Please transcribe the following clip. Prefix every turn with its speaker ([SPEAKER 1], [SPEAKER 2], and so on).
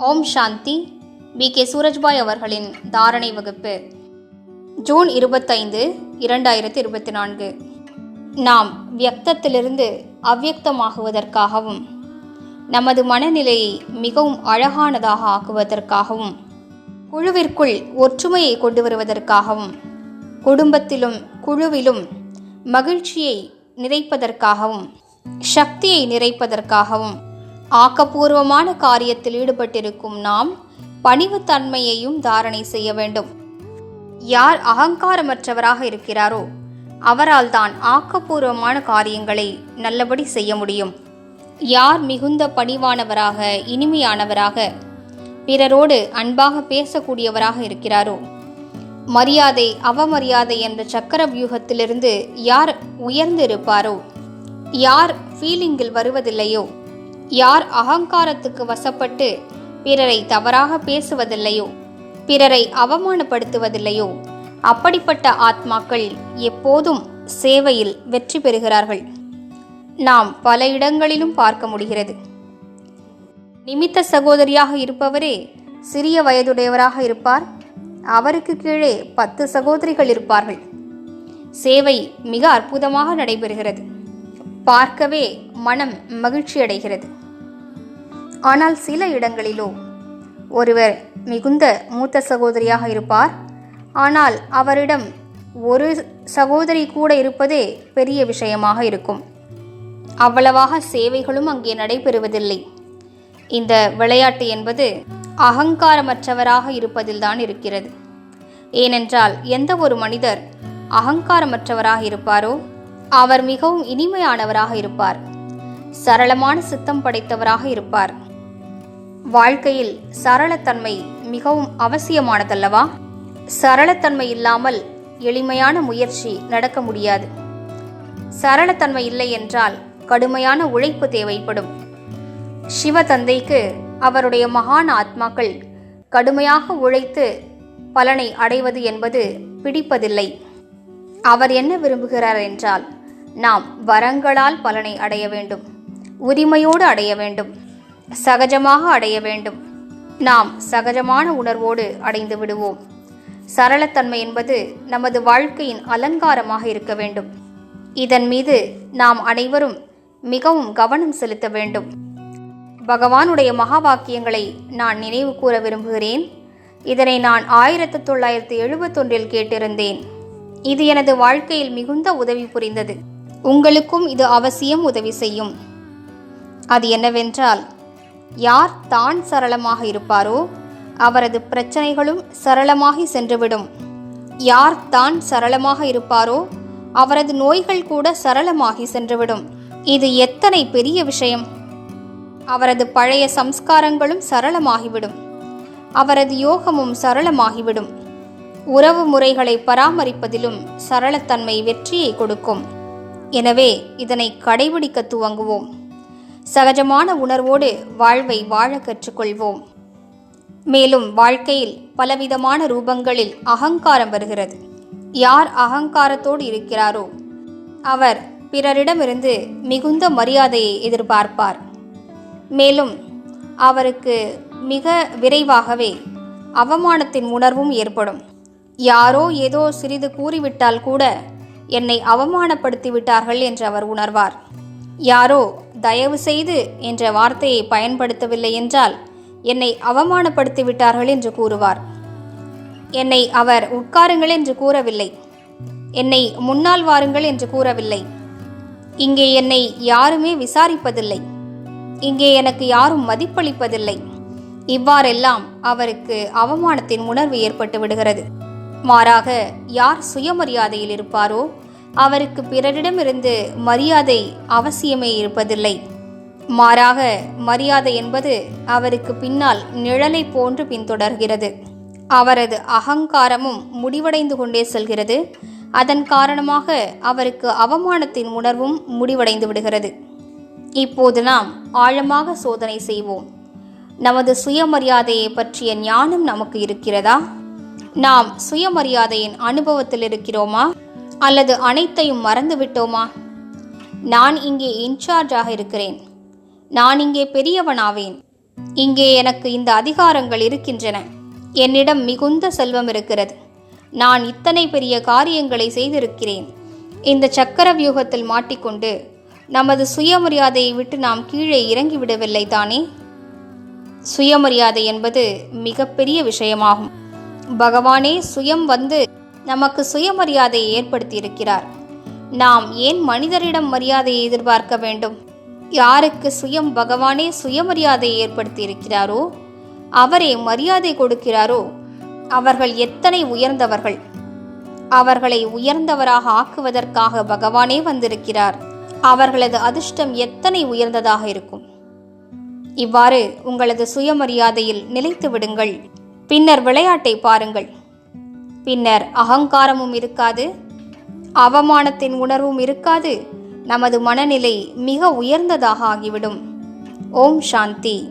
[SPEAKER 1] ஓம் சாந்தி. B K. Surajbhai அவர்களின் தாரணை வகுப்பு. ஜூன் இருபத்தைந்து இரண்டாயிரத்தி இருபத்தி நான்கு நாம் வியக்தத்திலிருந்து அவ்வியக்தமாகுவதற்காகவும் நமது மனநிலையை மிகவும் அழகானதாக ஆக்குவதற்காகவும் குழுவிற்குள் ஒற்றுமையை கொண்டு வருவதற்காகவும் குடும்பத்திலும் குழுவிலும் மகிழ்ச்சியை நிறைப்பதற்காகவும் சக்தியை நிறைப்பதற்காகவும் ஆக்கப்பூர்வமான காரியத்தில் ஈடுபட்டிருக்கும் நாம் பணிவுத்தன்மையையும் தாரணை செய்ய வேண்டும். யார் அகங்காரமற்றவராக இருக்கிறாரோ அவரால் தான் ஆக்கப்பூர்வமான காரியங்களை நல்லபடி செய்ய முடியும். யார் மிகுந்த பணிவானவராக இனிமையானவராக பிறரோடு அன்பாக பேசக்கூடியவராக இருக்கிறாரோ மரியாதை அவமரியாதை என்ற சக்கர வியூகத்திலிருந்து யார் உயர்ந்து இருப்பாரோ யார் ஃபீலிங்கில் வருவதில்லையோ யார் அகங்காரத்துக்கு வசப்பட்டு பிறரை தவறாக பேசுவதில்லையோ பிறரை அவமானப்படுத்துவதில்லையோ அப்படிப்பட்ட ஆத்மாக்கள் எப்போதும் சேவையில் வெற்றி பெறுகிறார்கள். நாம் பல இடங்களிலும் பார்க்க முடிகிறது. நிமித்த சகோதரியாக இருப்பவரே சிறிய வயதுடையவராக இருப்பார். அவருக்கு கீழே பத்து சகோதரிகள் இருப்பார்கள். சேவை மிக அற்புதமாக நடைபெறுகிறது. பார்க்கவே மனம் மகிழ்ச்சியடைகிறது. ஆனால் சில இடங்களிலோ. ஒருவர் மிகுந்த மூத்த சகோதரியாக இருப்பார். ஆனால் அவரிடம் ஒரு சகோதரி கூட இருப்பதே பெரிய விஷயமாக இருக்கும். அவ்வளவாக சேவைகளும் அங்கே நடைபெறுவதில்லை. இந்த விளையாட்டு என்பது அகங்காரமற்றவராக இருப்பதில்தான் இருக்கிறது. ஏனென்றால் எந்த ஒரு மனிதர் அகங்காரமற்றவராக இருப்பாரோ அவர் மிகவும் இனிமையானவராக இருப்பார். சரளமான சித்தம் படைத்தவராக இருப்பார். வாழ்க்கையில் சரளத்தன்மை மிகவும் அவசியமானதல்லவா? சரளத்தன்மை இல்லாமல் எளிமையான முயற்சி நடக்க முடியாது. சரளத்தன்மை இல்லை என்றால் கடுமையான உழைப்பு தேவைப்படும். சிவ தந்தைக்கு அவருடைய மகான் ஆத்மாக்கள் கடுமையாக உழைத்து பலனை அடைவது என்பது பிடிப்பதில்லை. அவர் என்ன விரும்புகிறார் என்றால் நாம் வரங்களால் பலனை அடைய வேண்டும் உரிமையோடு அடைய வேண்டும். சகஜமாக அடைய வேண்டும். நாம் சகஜமான உணர்வோடு அடைந்து விடுவோம். சரளத்தன்மை என்பது நமது வாழ்க்கையின் அலங்காரமாக இருக்க வேண்டும். இதன் மீது நாம் அனைவரும் மிகவும் கவனம் செலுத்த வேண்டும். பகவானுடைய மகா வாக்கியங்களை நான் நினைவு கூற விரும்புகிறேன். இதனை நான் ஆயிரத்தி தொள்ளாயிரத்தி எழுபத்தொன்றில் கேட்டிருந்தேன். இது எனது வாழ்க்கையில் மிகுந்த உதவி புரிந்தது. உங்களுக்கும் இது அவசியம் உதவி செய்யும். அது என்னவென்றால் யார் தான் சரளமாக இருப்பாரோ அவரது பிரச்சனைகளும் சரளமாகி சென்றுவிடும். யார் தான் சரளமாக இருப்பாரோ அவரது நோய்கள் கூட சரளமாகி சென்றுவிடும். இது எத்தனை பெரிய விஷயம்? அவரது பழைய சம்ஸ்காரங்களும் சரளமாகிவிடும். அவரது யோகமும் சரளமாகிவிடும். உறவு முறைகளை பராமரிப்பதிலும் சரளத்தன்மை வெற்றியை கொடுக்கும். எனவே இதனை கடைபிடிக்க துவங்குவோம். சகஜமான உணர்வோடு வாழ்வை வாழ கற்றுக்கொள்வோம். மேலும் வாழ்க்கையில் பலவிதமான ரூபங்களில் அகங்காரம் வருகிறது. யார் அகங்காரத்தோடு இருக்கிறாரோ அவர் பிறரிடமிருந்து மிகுந்த மரியாதையை எதிர்பார்ப்பார். மேலும் அவருக்கு மிக விரைவாகவே அவமானத்தின் உணர்வும் ஏற்படும். யாரோ ஏதோ சிறிது கூறிவிட்டால் கூட என்னை அவமானப்படுத்தி விட்டார்கள் என்று அவர் உணர்வார். யாரோ தயவு செய்து என்ற வார்த்தையை பயன்படுத்தவில்லை என்றால் என்னை அவமானப்படுத்தி விட்டார்கள் என்று கூறுவார். என்னை அவர் உட்காருங்கள் என்று கூறவில்லை. என்னை முன்னால் வாருங்கள் என்று கூறவில்லை. இங்கே என்னை யாருமே விசாரிப்பதில்லை. இங்கே எனக்கு யாரும் மதிப்பளிப்பதில்லை. இவ்வாறெல்லாம் அவருக்கு அவமானத்தின் உணர்வு ஏற்பட்டு விடுகிறது. மாறாக யார் சுயமரியாதையில் இருப்பாரோ அவருக்கு பிறரிடமிருந்து மரியாதை அவசியமே இருப்பதில்லை. மாறாக மரியாதை என்பது அவருக்கு பின்னால் நிழலை போன்று பின்தொடர்கிறது. அவரது அகங்காரமும் முடிவடைந்து கொண்டே செல்கிறது. அதன் காரணமாக அவருக்கு அவமானத்தின் உணர்வும் முடிவடைந்து விடுகிறது. இப்போது நாம் ஆழமாக சோதனை செய்வோம். நமது சுயமரியாதையை பற்றிய ஞானம் நமக்கு இருக்கிறதா? நாம் சுயமரியாதையின் அனுபவத்தில் இருக்கிறோமா? அல்லது அனைத்தையும் மறந்துவிட்டோமா? நான் இங்கே இன்சார்ஜாக இருக்கிறேன். நான் இங்கே பெரியவனாவேன். இங்கே எனக்கு இந்த அதிகாரங்கள் இருக்கின்றன. என்னிடம் மிகுந்த செல்வம் இருக்கிறது. நான் இத்தனை பெரிய காரியங்களை செய்திருக்கிறேன். இந்த சக்கர வியூகத்தில் மாட்டிக்கொண்டு நமது சுயமரியாதையை விட்டு நாம் கீழே இறங்கிவிடவில்லை தானே? சுயமரியாதை என்பது மிகப்பெரிய விஷயமாகும். பகவானே சுயம் வந்து நமக்கு சுயமரியாதையை ஏற்படுத்தியிருக்கிறார். நாம் ஏன் மனிதரிடம் மரியாதையை எதிர்பார்க்க வேண்டும்? யாருக்கு சுயம் பகவானே சுயமரியாதையை ஏற்படுத்தி இருக்கிறாரோ அவரே மரியாதை கொடுக்கிறாரோ அவர்கள் எத்தனை உயர்ந்தவர்கள்? அவர்களை உயர்ந்தவராக ஆக்குவதற்காக பகவானே வந்திருக்கிறார். அவர்களது அதிர்ஷ்டம் எத்தனை உயர்ந்ததாக இருக்கும்? இவ்வாறு உங்களது சுயமரியாதையில் நிலைத்து விடுங்கள். பின்னர் விளையாட்டை பாருங்கள். பின்னர் அகங்காரமும் இருக்காது அவமானத்தின் உணர்வும் இருக்காது நமது மனநிலை மிக உயர்ந்ததாக ஆகிவிடும். ஓம் சாந்தி.